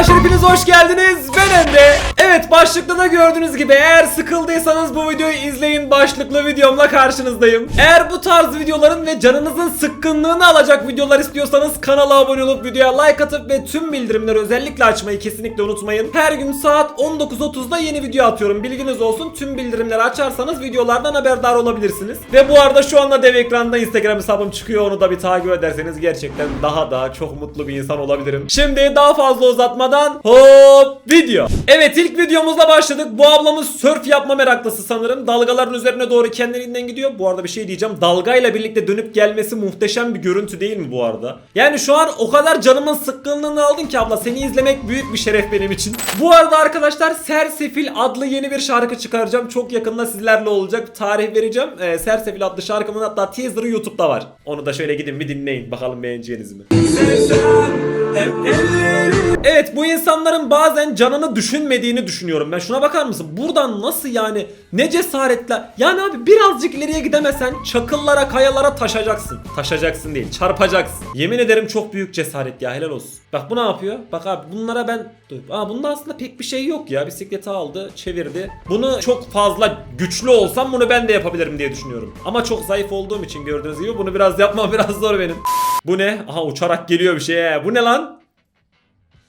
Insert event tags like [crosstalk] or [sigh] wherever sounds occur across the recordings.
Arkadaşlar hepiniz hoş geldiniz. Ben Emre. Evet başlıkta da gördüğünüz gibi eğer sıkıldıysanız bu videoyu izleyin. Başlıklı videomla karşınızdayım. Eğer bu tarz videoların ve canınızın sıkkınlığını alacak videolar istiyorsanız kanala abone olup videoya like atıp ve tüm bildirimleri özellikle açmayı kesinlikle unutmayın. Her gün saat 19.30'da yeni video atıyorum. Bilginiz olsun. Tüm bildirimleri açarsanız videolardan haberdar olabilirsiniz. Ve bu arada şu anda dev ekranda Instagram hesabım çıkıyor. Onu da bir takip ederseniz gerçekten daha da çok mutlu bir insan olabilirim. Şimdi daha fazla uzatmadan hop video. Evet ilk videomuzla başladık. Bu ablamız surf yapma meraklısı sanırım. Dalgaların üzerine doğru kendiliğinden gidiyor. Bu arada bir şey diyeceğim. Dalgayla birlikte dönüp gelmesi muhteşem bir görüntü değil mi bu arada? Yani şu an o kadar canımın sıkkınlığını aldın ki abla. Seni izlemek büyük bir şeref benim için. Bu arada arkadaşlar Sersefil adlı yeni bir şarkı çıkaracağım. Çok yakında sizlerle olacak. Tarih vereceğim. Ee, Sersefil adlı şarkımın hatta teaser'ı YouTube'da var. Onu da şöyle gidin bir dinleyin. Bakalım beğeneceğiniz mi? Evet bu insanların bazen canını düşünmediğini düşünüyorum ben. Şuna bakar mısın? Buradan nasıl yani ne cesaretle yani abi birazcık ileriye gidemesen çakıllara kayalara taşacaksın. Taşacaksın değil çarpacaksın. Yemin ederim çok büyük cesaret ya helal olsun. Bak bu ne yapıyor? Bak abi bunlara ben... Aa bunda aslında pek bir şey yok ya. Bisikleti aldı çevirdi. Bunu çok fazla güçlü olsam bunu ben de yapabilirim diye düşünüyorum. Ama çok zayıf olduğum için gördüğünüz gibi bunu biraz yapmam biraz zor benim. Bu ne? Aha uçarak geliyor bir şey. Bu ne lan?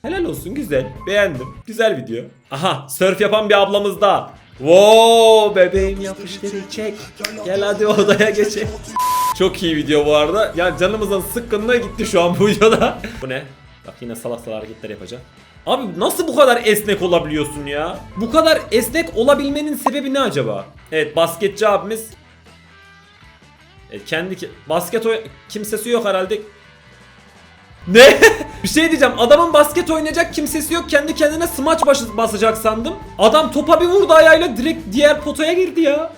Helal olsun güzel. Beğendim. Güzel video. Aha surf yapan bir ablamız daha. Wow bebeğim yapıştır çek. Gel hadi odaya geçelim. Çok iyi video bu arada. Ya canımızın sıkkınlığı gitti şu an bu videoda. bu ne? Bak yine salak salak hareketler yapacağım. Abi nasıl bu kadar esnek olabiliyorsun ya? Bu kadar esnek olabilmenin sebebi ne acaba? Evet basketçi abimiz e, kendi basket kimsesi yok herhalde. Ne? [laughs] bir şey diyeceğim. Adamın basket oynayacak kimsesi yok. Kendi kendine smaç basacak sandım. Adam topa bir vurdu ayağıyla direkt diğer potaya girdi ya.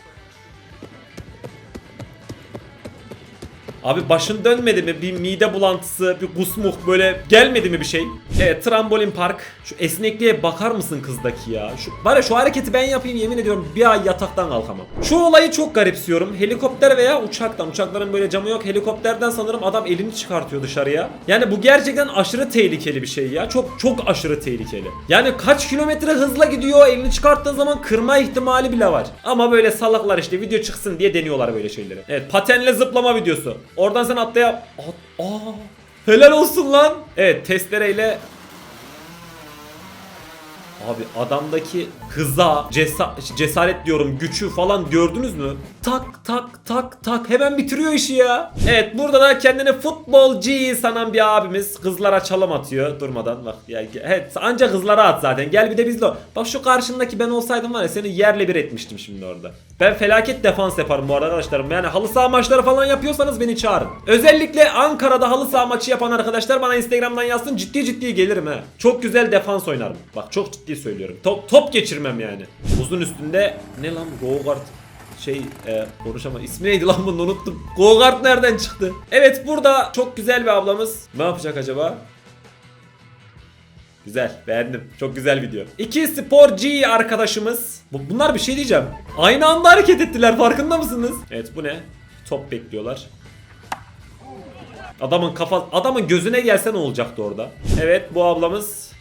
Abi başın dönmedi mi? Bir mide bulantısı, bir kusmuk böyle gelmedi mi bir şey? Evet trambolin park. Şu esnekliğe bakar mısın kızdaki ya? Şu, bari şu hareketi ben yapayım yemin ediyorum bir ay yataktan kalkamam. Şu olayı çok garipsiyorum. Helikopter veya uçaktan. Uçakların böyle camı yok. Helikopterden sanırım adam elini çıkartıyor dışarıya. Yani bu gerçekten aşırı tehlikeli bir şey ya. Çok çok aşırı tehlikeli. Yani kaç kilometre hızla gidiyor elini çıkarttığın zaman kırma ihtimali bile var. Ama böyle salaklar işte video çıksın diye deniyorlar böyle şeyleri. Evet patenle zıplama videosu. Oradan sen atlaya... At- Aa, helal olsun lan. Evet testereyle Abi adamdaki hıza, cesa- cesaret diyorum, gücü falan gördünüz mü? Tak tak tak tak hemen bitiriyor işi ya. Evet burada da kendini futbolcu sanan bir abimiz kızlara çalım atıyor durmadan. Bak ya evet anca kızlara at zaten. Gel bir de bizle. Bak şu karşındaki ben olsaydım var ya seni yerle bir etmiştim şimdi orada. Ben felaket defans yaparım bu arada arkadaşlarım. Yani halı saha maçları falan yapıyorsanız beni çağırın. Özellikle Ankara'da halı saha maçı yapan arkadaşlar bana Instagram'dan yazsın ciddi ciddi gelirim he. Çok güzel defans oynarım. Bak çok ciddi söylüyorum. Top, top geçirmem yani. Buzun üstünde ne lan go kart şey e, konuşamam. İsmi neydi lan bunu unuttum. Go kart nereden çıktı? Evet burada çok güzel bir ablamız. Ne yapacak acaba? Güzel beğendim. Çok güzel video. İki sporcu arkadaşımız. Bu- Bunlar bir şey diyeceğim. Aynı anda hareket ettiler farkında mısınız? Evet bu ne? Top bekliyorlar. Adamın kafa adamın gözüne gelse ne olacaktı orada? Evet bu ablamız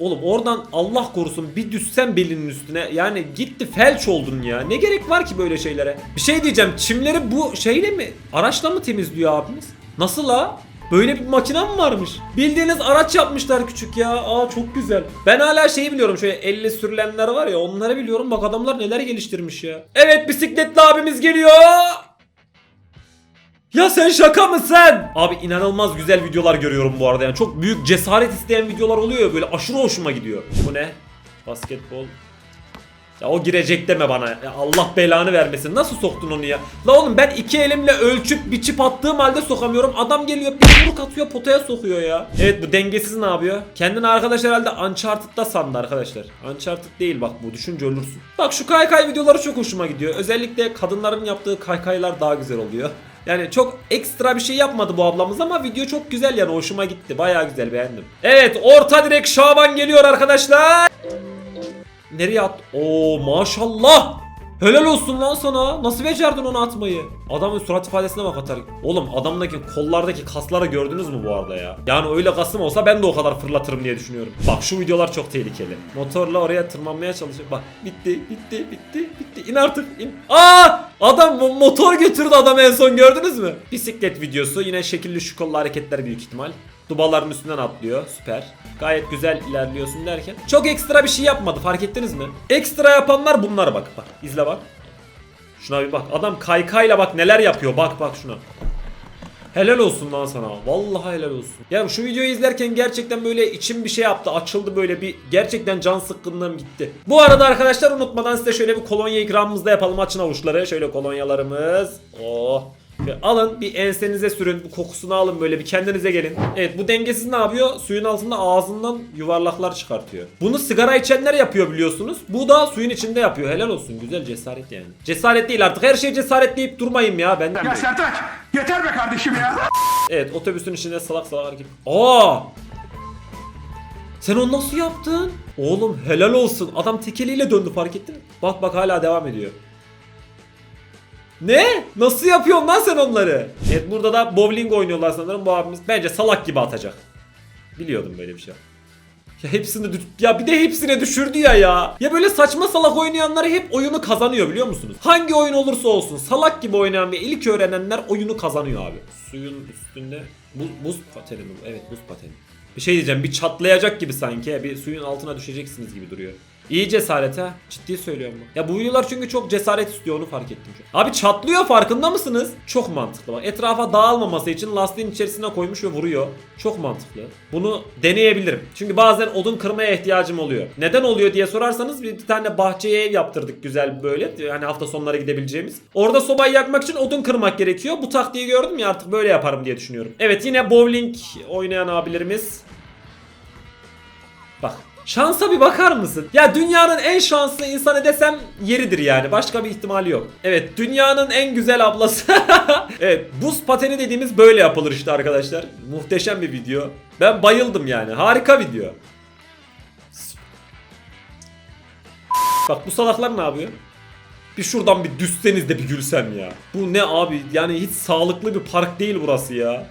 Oğlum oradan Allah korusun bir düşsen belinin üstüne yani gitti felç oldun ya. Ne gerek var ki böyle şeylere? Bir şey diyeceğim çimleri bu şeyle mi araçla mı temizliyor abimiz? Nasıl la? Böyle bir makine mi varmış? Bildiğiniz araç yapmışlar küçük ya. Aa çok güzel. Ben hala şeyi biliyorum şöyle elle sürülenler var ya onları biliyorum. Bak adamlar neler geliştirmiş ya. Evet bisikletli abimiz geliyor. Ya sen şaka mısın? Abi inanılmaz güzel videolar görüyorum bu arada yani çok büyük cesaret isteyen videolar oluyor ya böyle aşırı hoşuma gidiyor. Bu ne? Basketbol. Ya o girecek deme bana. Ya Allah belanı vermesin. Nasıl soktun onu ya? La oğlum ben iki elimle ölçüp biçip attığım halde sokamıyorum. Adam geliyor bir yumruk atıyor potaya sokuyor ya. Evet bu dengesiz ne yapıyor? Kendini arkadaş herhalde Uncharted'da sandı arkadaşlar. Uncharted değil bak bu düşünce ölürsün. Bak şu kaykay videoları çok hoşuma gidiyor. Özellikle kadınların yaptığı kaykaylar daha güzel oluyor. Yani çok ekstra bir şey yapmadı bu ablamız ama video çok güzel yani hoşuma gitti. Bayağı güzel beğendim. Evet orta direk Şaban geliyor arkadaşlar. Nereye at? Oo maşallah. Helal olsun lan sana. Nasıl becerdin onu atmayı? Adamın surat ifadesine bak atar. Oğlum adamdaki kollardaki kasları gördünüz mü bu arada ya? Yani öyle kasım olsa ben de o kadar fırlatırım diye düşünüyorum. Bak şu videolar çok tehlikeli. Motorla oraya tırmanmaya çalışıyor. Bak bitti bitti bitti bitti. İn artık in. Aa! Adam mo- motor götürdü adam en son gördünüz mü? Bisiklet videosu yine şekilli şukollu hareketler büyük ihtimal. Dubaların üstünden atlıyor. Süper. Gayet güzel ilerliyorsun derken. Çok ekstra bir şey yapmadı fark ettiniz mi? Ekstra yapanlar bunlar bak. Bak izle bak. Şuna bir bak. Adam kaykayla bak neler yapıyor. Bak bak şuna. Helal olsun lan sana. Vallahi helal olsun. Ya şu videoyu izlerken gerçekten böyle içim bir şey yaptı. Açıldı böyle bir gerçekten can sıkkınlığım gitti. Bu arada arkadaşlar unutmadan size şöyle bir kolonya ikramımızı da yapalım. Açın avuçları. Şöyle kolonyalarımız. Oh. Ve alın bir ensenize sürün. Bu kokusunu alın böyle bir kendinize gelin. Evet bu dengesiz ne yapıyor? Suyun altında ağzından yuvarlaklar çıkartıyor. Bunu sigara içenler yapıyor biliyorsunuz. Bu da suyun içinde yapıyor. Helal olsun. Güzel cesaret yani. Cesaret değil artık. Her şey cesaret deyip durmayın ya. Ben Ya Sertaç yeter be kardeşim ya. Evet otobüsün içinde salak salak hareket. Aa! Sen onu nasıl yaptın? Oğlum helal olsun. Adam tekeliyle döndü fark ettin mi? Bak bak hala devam ediyor. Ne? Nasıl yapıyorsun lan sen onları? Evet burada da bowling oynuyorlar sanırım bu abimiz. Bence salak gibi atacak. Biliyordum böyle bir şey. Ya hepsini ya bir de hepsine düşürdü ya ya. Ya böyle saçma salak oynayanlar hep oyunu kazanıyor biliyor musunuz? Hangi oyun olursa olsun salak gibi oynayan ve ilk öğrenenler oyunu kazanıyor abi. Suyun üstünde buz, buz pateni mi? Evet buz pateni. Bir şey diyeceğim bir çatlayacak gibi sanki. Bir suyun altına düşeceksiniz gibi duruyor. İyi cesaret ha. Ciddi söylüyorum bu. Ya bu videolar çünkü çok cesaret istiyor onu fark ettim. şu. Abi çatlıyor farkında mısınız? Çok mantıklı bak. Etrafa dağılmaması için lastiğin içerisine koymuş ve vuruyor. Çok mantıklı. Bunu deneyebilirim. Çünkü bazen odun kırmaya ihtiyacım oluyor. Neden oluyor diye sorarsanız bir, tane bahçeye ev yaptırdık güzel böyle. Yani hafta sonları gidebileceğimiz. Orada sobayı yakmak için odun kırmak gerekiyor. Bu taktiği gördüm ya artık böyle yaparım diye düşünüyorum. Evet yine bowling oynayan abilerimiz Bak şansa bir bakar mısın? Ya dünyanın en şanslı insanı desem yeridir yani. Başka bir ihtimali yok. Evet dünyanın en güzel ablası. [laughs] evet buz pateni dediğimiz böyle yapılır işte arkadaşlar. Muhteşem bir video. Ben bayıldım yani. Harika video. Bak bu salaklar ne yapıyor? Bir şuradan bir düşseniz de bir gülsem ya. Bu ne abi? Yani hiç sağlıklı bir park değil burası ya.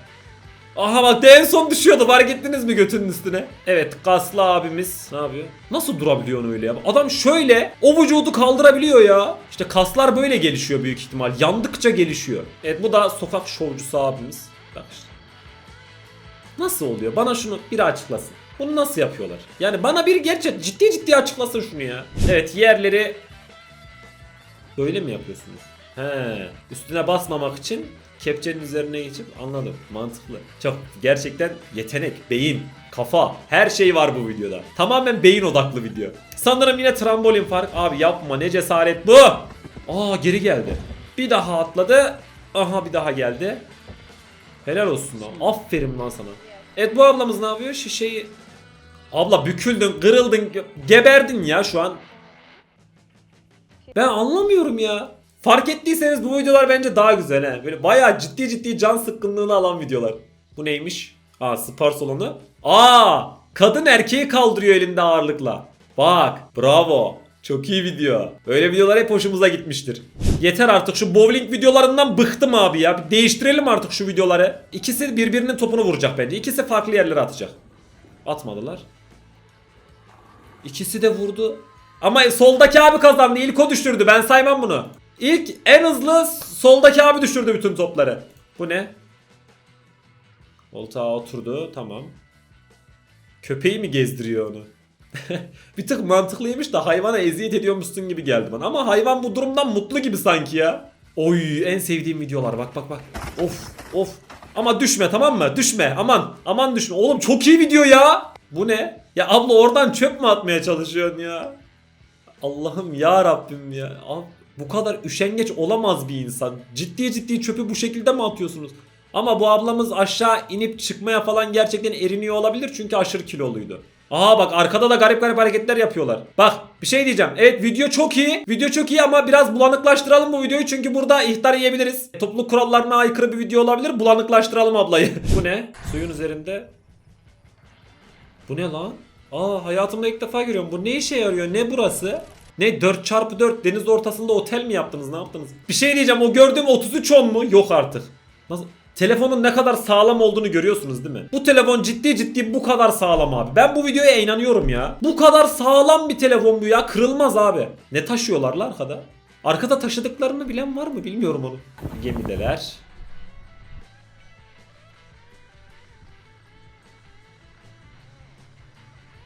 Aha bak de en son düşüyordu fark ettiniz mi götünün üstüne? Evet kaslı abimiz ne yapıyor? Nasıl durabiliyor onu öyle ya? Adam şöyle o vücudu kaldırabiliyor ya. İşte kaslar böyle gelişiyor büyük ihtimal. Yandıkça gelişiyor. Evet bu da sokak şovcusu abimiz. Bak işte. Nasıl oluyor? Bana şunu biri açıklasın. Bunu nasıl yapıyorlar? Yani bana bir gerçek ciddi ciddi açıklasın şunu ya. Evet yerleri böyle mi yapıyorsunuz? He, üstüne basmamak için kepçenin üzerine geçip anladım. Mantıklı. Çok gerçekten yetenek, beyin, kafa her şey var bu videoda. Tamamen beyin odaklı video. Sanırım yine trambolin fark. Abi yapma ne cesaret bu. Aa geri geldi. Bir daha atladı. Aha bir daha geldi. Helal olsun lan. Aferin lan sana. Evet bu ablamız ne yapıyor? Şişeyi... Abla büküldün, kırıldın, ge- geberdin ya şu an. Ben anlamıyorum ya. Fark ettiyseniz bu videolar bence daha güzel he. Böyle bayağı ciddi ciddi can sıkkınlığını alan videolar. Bu neymiş? Aa spor salonu. Aa kadın erkeği kaldırıyor elinde ağırlıkla. Bak bravo. Çok iyi video. Böyle videolar hep hoşumuza gitmiştir. Yeter artık şu bowling videolarından bıktım abi ya. Bir değiştirelim artık şu videoları. İkisi birbirinin topunu vuracak bence. İkisi farklı yerlere atacak. Atmadılar. İkisi de vurdu. Ama soldaki abi kazandı. İlk o düşürdü. Ben saymam bunu. İlk en hızlı soldaki abi düşürdü bütün topları. Bu ne? Koltuğa oturdu. Tamam. Köpeği mi gezdiriyor onu? [laughs] bir tık mantıklıymış da hayvana eziyet ediyormuşsun gibi geldi bana. Ama hayvan bu durumdan mutlu gibi sanki ya. Oy en sevdiğim videolar bak bak bak. Of of. Ama düşme tamam mı? Düşme aman aman düşme. Oğlum çok iyi video ya. Bu ne? Ya abla oradan çöp mü atmaya çalışıyorsun ya? Allah'ım ya Rabbim ya. Abi, bu kadar üşengeç olamaz bir insan. Ciddi ciddi çöpü bu şekilde mi atıyorsunuz? Ama bu ablamız aşağı inip çıkmaya falan gerçekten eriniyor olabilir çünkü aşırı kiloluydu. Aa bak arkada da garip garip hareketler yapıyorlar. Bak bir şey diyeceğim. Evet video çok iyi. Video çok iyi ama biraz bulanıklaştıralım bu videoyu çünkü burada ihtar yiyebiliriz. Topluluk kurallarına aykırı bir video olabilir. Bulanıklaştıralım ablayı. [laughs] bu ne? Suyun üzerinde. Bu ne lan? Aa hayatımda ilk defa görüyorum. Bu ne işe yarıyor? Ne burası? Ne 4x4 deniz ortasında otel mi yaptınız ne yaptınız? Bir şey diyeceğim o gördüğüm 33 10 mu? Yok artık. Nasıl? Telefonun ne kadar sağlam olduğunu görüyorsunuz değil mi? Bu telefon ciddi ciddi bu kadar sağlam abi. Ben bu videoya inanıyorum ya. Bu kadar sağlam bir telefon bu ya. Kırılmaz abi. Ne taşıyorlar lan arkada? Arkada taşıdıklarını bilen var mı bilmiyorum onu. Gemideler.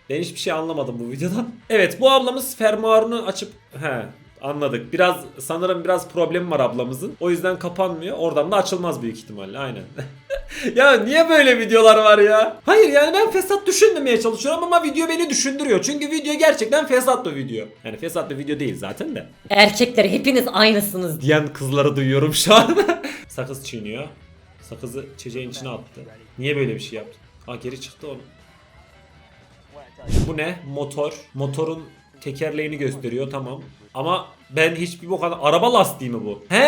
Ben hiçbir şey anlamadım bu videodan. [laughs] Evet bu ablamız fermuarını açıp he anladık. Biraz sanırım biraz problem var ablamızın. O yüzden kapanmıyor. Oradan da açılmaz büyük ihtimalle. Aynen. [laughs] ya niye böyle videolar var ya? Hayır yani ben fesat düşünmemeye çalışıyorum ama video beni düşündürüyor. Çünkü video gerçekten fesat bir video. Yani fesat bir video değil zaten de. Erkekler hepiniz aynısınız. Diyen kızları duyuyorum şu an. [laughs] Sakız çiğniyor. Sakızı çiçeğin içine attı. Niye böyle bir şey yaptı? Ha geri çıktı onu. Bu ne? Motor. Motorun tekerleğini gösteriyor tamam. Ama ben hiçbir bu. Araba lastiği mi bu? He,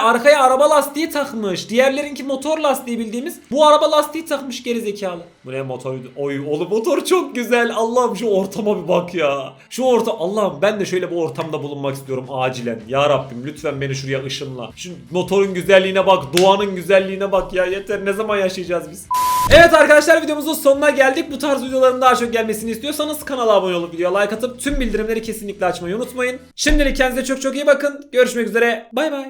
arkaya araba lastiği takmış. Diğerlerinki motor lastiği bildiğimiz. Bu araba lastiği takmış geri zekalı. Bu ne motoruydu? Oy oğlum motor çok güzel. Allah'ım şu ortama bir bak ya. Şu orta Allah'ım ben de şöyle bu ortamda bulunmak istiyorum acilen. Ya Rabbim lütfen beni şuraya ışınla. Şu motorun güzelliğine bak, doğanın güzelliğine bak ya. Yeter ne zaman yaşayacağız biz? Evet arkadaşlar videomuzun sonuna geldik. Bu tarz videoların daha çok gelmesini istiyorsanız kanala abone olup videoya like atıp tüm bildirimleri kesinlikle açmayı unutmayın. Şimdilik kendinize çok çok iyi bakın. Görüşmek üzere. Bay bay.